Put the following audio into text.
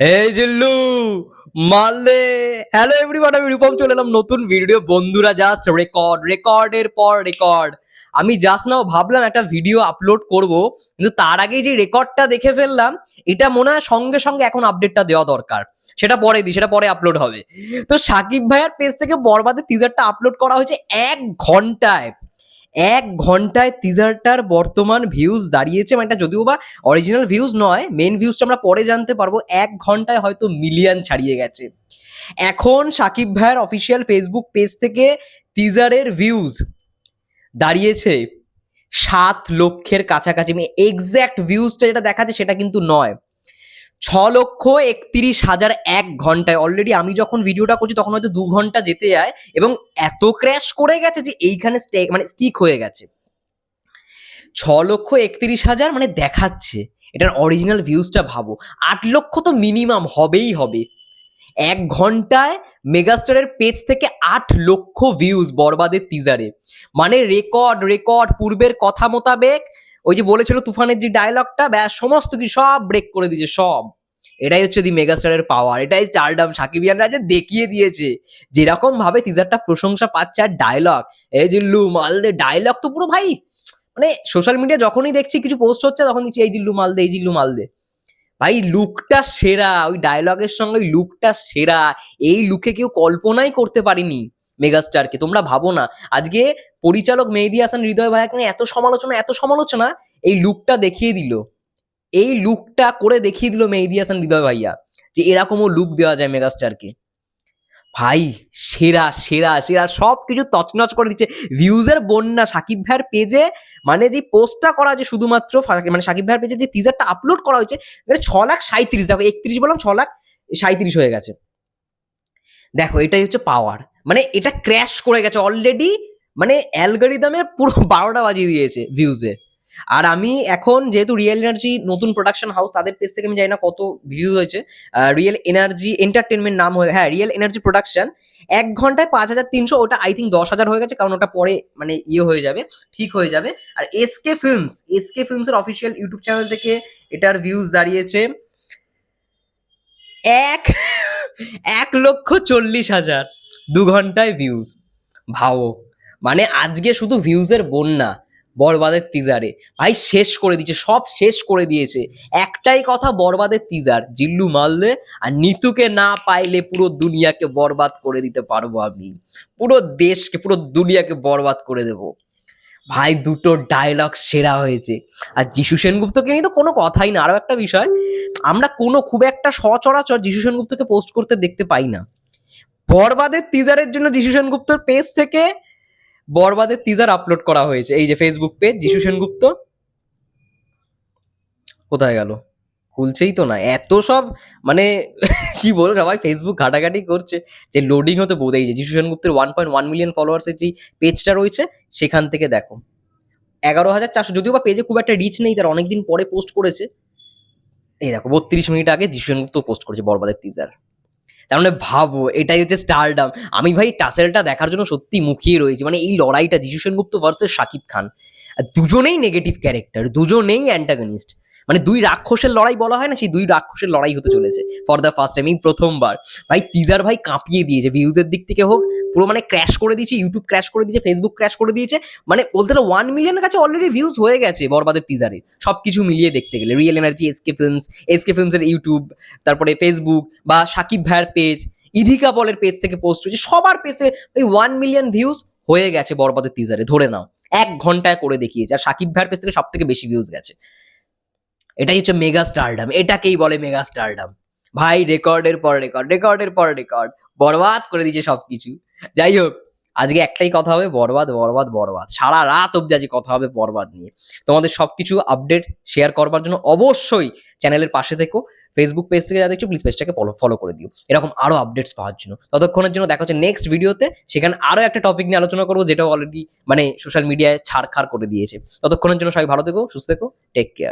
এই জিল্লু মালদে hello everyone আমি রূপম চলে এলাম নতুন ভিডিও বন্ধুরা জাস্ট রেকর্ড রেকর্ডের পর রেকর্ড আমি জাস্ট নাও ভাবলাম একটা ভিডিও আপলোড করব, কিন্তু তার আগে যে রেকর্ডটা দেখে ফেললাম, এটা মনে হয় সঙ্গে সঙ্গে এখন আপডেটটা দেওয়া দরকার। সেটা পরে দিই, সেটা পরে আপলোড হবে। তো সাকিব ভাইয়ার পেজ থেকে বরবাদের টিজারটা আপলোড করা হয়েছে এক ঘন্টায়। এক ঘন্টায় টিজারটার বর্তমান ভিউজ দাঁড়িয়েছে মানে এটা যদিও বা অরিজিনাল ভিউজ নয় মেন ভিউজটা আমরা পরে জানতে পারব, এক ঘন্টায় হয়তো মিলিয়ন ছাড়িয়ে গেছে। এখন সাকিব ভাইয়ের অফিসিয়াল ফেসবুক পেজ থেকে টিজারের ভিউজ দাঁড়িয়েছে সাত লক্ষের কাছাকাছি এক্স্যাক্ট ভিউজটা যেটা দেখাচ্ছে সেটা কিন্তু নয়। ছ লক্ষ একত্রিশ হাজার এক ঘন্টায়। অলরেডি আমি যখন ভিডিওটা করছি, তখন হয়তো দু ঘণ্টা যেতে যায় এবং এত ক্র্যাশ করে গেছে যে এইখানে মানে স্টিক হয়ে গেছে। ছ লক্ষ একত্রিশ হাজার মানে দেখাচ্ছে। এটার অরিজিনাল ভিউজটা ভাবো। আট লক্ষ তো মিনিমাম হবেই হবে। এক ঘন্টায় মেগাস্টারের পেজ থেকে আট লক্ষ ভিউজ বরবাদের টিজারে মানে রেকর্ড রেকর্ড পূর্বের কথা মোতাবেক ওই যে বলেছিল তুফানের যে ডায়লগটা ব্যাস, সমস্ত কিছু সব ব্রেক করে দিয়েছে, সব। এটাই হচ্ছে দি মেগাস্টারের পাওয়ার এটাই চারডাম সাকিবিয়ানরা যে দেখিয়ে দিয়েছে, যেরকম ভাবে টিজারটা প্রশংসা পাচ্ছে আর ডায়লগ এই জিল্লু মালদে ডায়লগ তো পুরো ভাই মানে সোশ্যাল মিডিয়া যখনই দেখছি কিছু পোস্ট হচ্ছে, তখন দিচ্ছি এই জিল্লু মালদে, এই জিল্লু মালদে। ভাই লুকটা সেরা, ওই ডায়লগের সঙ্গে ওই লুকটা সেরা, এই লুকে কেউ কল্পনাই করতে পারিনি। মেগাস্টারকে তোমরা ভাবো না। আজকে পরিচালক মেহেদি হাসান, হৃদয় ভাইয়াকে এত সমালোচনা এত সমালোচনা, এই লুকটা দেখিয়ে দিল। এই লুকটা করে দেখিয়ে দিল মেহেদি হাসান, হৃদয় ভাইয়া, যে এরকমও লুক দেওয়া যায় মেগাস্টারকে ভাই, সেরা সেরা সেরা সব কিছু তছনছ করে দিচ্ছে। ভিউজের বন্যা, সাকিব ভাইয়ের পেজে মানে যে পোস্টটা করা যে শুধুমাত্র মানে সাকিব ভাইয়ের পেজে যে টিজারটা আপলোড করা হয়েছে মানে ছ লাখ সাঁত্রিশ দেখো একত্রিশ বললাম ছ লাখ সাঁত্রিশ হয়ে গেছে। দেখো, এটাই হচ্ছে পাওয়ার মানে এটা ক্র্যাশ করে গেছে অলরেডি মানে অ্যালগারিদমে পুরো বারোটা বাজিয়ে দিয়েছে ভিউজে আর আমি এখন যেহেতু রিয়েল এনার্জি নতুন প্রোডাকশন হাউস তাদের পেজ থেকে আমি জানি না কত ভিউজ হয়েছে রিয়েল এনার্জি এন্টারটেনমেন্ট নাম হয়ে হ্যাঁ রিয়েল এনার্জি প্রোডাকশন এক ঘন্টায় পাঁচ হাজার তিনশো, ওটা আই থিঙ্ক দশ হাজার হয়ে গেছে, কারণ ওটা পরে মানে ইয়ে হয়ে যাবে, ঠিক হয়ে যাবে। আর এসকে ফিল্মস এসকে ফিল্মসের অফিসিয়াল ইউটিউব চ্যানেল থেকে এটার ভিউজ দাঁড়িয়েছে এক এক লক্ষ চল্লিশ হাজার দু ঘন্টায় ভিউজ ভাও মানে আজকে শুধু ভিউজের বন্যা, বরবাদের টিজারে ভাই, শেষ করে দিয়েছে, সব শেষ করে দিয়েছে। একটাই কথা, বরবাদের টিজার জিল্লু মারলে আর নিতুকে না পাইলে পুরো দুনিয়াকে বরবাদ করে দিতে পারব আমি। পুরো দেশকে, পুরো দুনিয়াকে বরবাদ করে দেব। ভাই, দুটো ডায়লগ সেরা হয়েছে। আর যিশু সেনগুপ্তকে নিয়ে তো কোনো কথাই না। আরও একটা বিষয়, আমরা কোনো খুব একটা সচরাচর যিশু সেনগুপ্তকে পোস্ট করতে দেখতে পাই না। বরবাদের টিজারের জন্য যিশু সেনগুপ্তর পেজ থেকে বরবাদের টিজার আপলোড করা হয়েছে। এই যে ফেসবুক পেজ যিশু সেনগুপ্ত। কোথায় গেল? খুলছেই তো না। এত সব মানে কি বলব সবাই ফেসবুক ঘাটাঘাটি করছে যে লোডিং হতে বোধ যে যিশু সেনগুপ্তের ওয়ান পয়েন্ট ওয়ান মিলিয়ন ফলোয়ার্সের যে পেজটা রয়েছে, সেখান থেকে দেখো। এগারো হাজার চারশো, যদিও বা পেজে খুব একটা রিচ নেই, তার অনেকদিন পরে পোস্ট করেছে। এই দেখো, বত্রিশ মিনিট আগে যিশু সেনগুপ্ত পোস্ট করেছে বরবাদের টিজার তার মানে ভাবো, এটাই হচ্ছে স্টারডাম আমি ভাই টাসেলটা দেখার জন্য সত্যি মুখিয়ে রয়েছি। মানে এই লড়াইটা যিশু সেনগুপ্ত ভার্সেস শাকিব খান। দুজনেই নেগেটিভ ক্যারেক্টার দুজনেই অ্যান্টাগনিস্ট মানে দুই রাক্ষসের লড়াই বলা হয় না, সেই দুই রাক্ষসের লড়াই হতে চলেছে ফর দ্য ফার্স্ট টাইম এই প্রথমবার। ভাই টিজার ভাই কাঁপিয়ে দিয়েছে ভিউজের দিক থেকে হোক, পুরো মানে ক্র্যাশ করে দিয়েছে ইউটিউব ক্র্যাশ করে দিয়েছে ফেসবুক ক্র্যাশ করে দিয়েছে মানে বলতে গেলে ওয়ান মিলিয়নের কাছে অলরেডি ভিউজ হয়ে গেছে বরবাদের টিজারে সব কিছু মিলিয়ে দেখতে গেলে real energy SK films SK ফিল্মসের YouTube তারপরে ফেসবুক বা সাকিব ভাইয়ের পেজ ইধিকা বলের পেজ থেকে পোস্ট হয়েছে, সবার পেজে ওই ওয়ান মিলিয়ন ভিউজ হয়ে গেছে বরবাদের টিজারে ধরে নাও। এক ঘন্টায় করে দেখিয়েছে, আর সাকিব ভাইয়ের পেজ থেকে সব থেকে বেশি ভিউজ গেছে। এটাই হচ্ছে মেগা স্টারডাম এটাকেই বলে মেগা স্টারডাম ভাই, রেকর্ডের পর রেকর্ড, রেকর্ডের পর রেকর্ড, বরবাদ করে দিয়েছে সবকিছু। যাই হোক, আজকে একটাই কথা হবে, বরবাদ বরবাদ বরবাদ। সারা রাত অব্দি আজকে কথা হবে বরবাদ নিয়ে। তোমাদের সবকিছু আপডেট শেয়ার করবার জন্য অবশ্যই চ্যানেলের পাশে থেকো ফেসবুক পেজ থেকে যা দেখছ প্লিজ পেজটাকে ফলো ফলো করে দিও। এরকম আরও আপডেটস পাওয়ার জন্য। ততক্ষণের জন্য দেখা হচ্ছে নেক্সট ভিডিওতে সেখানে আরও একটা টপিক নিয়ে আলোচনা করব যেটা অলরেডি মানে সোশ্যাল মিডিয়ায় ছাড়খাড় করে দিয়েছে। ততক্ষণের জন্য সবাই ভালো থেকো, সুস্থ থেকো টেক কেয়ার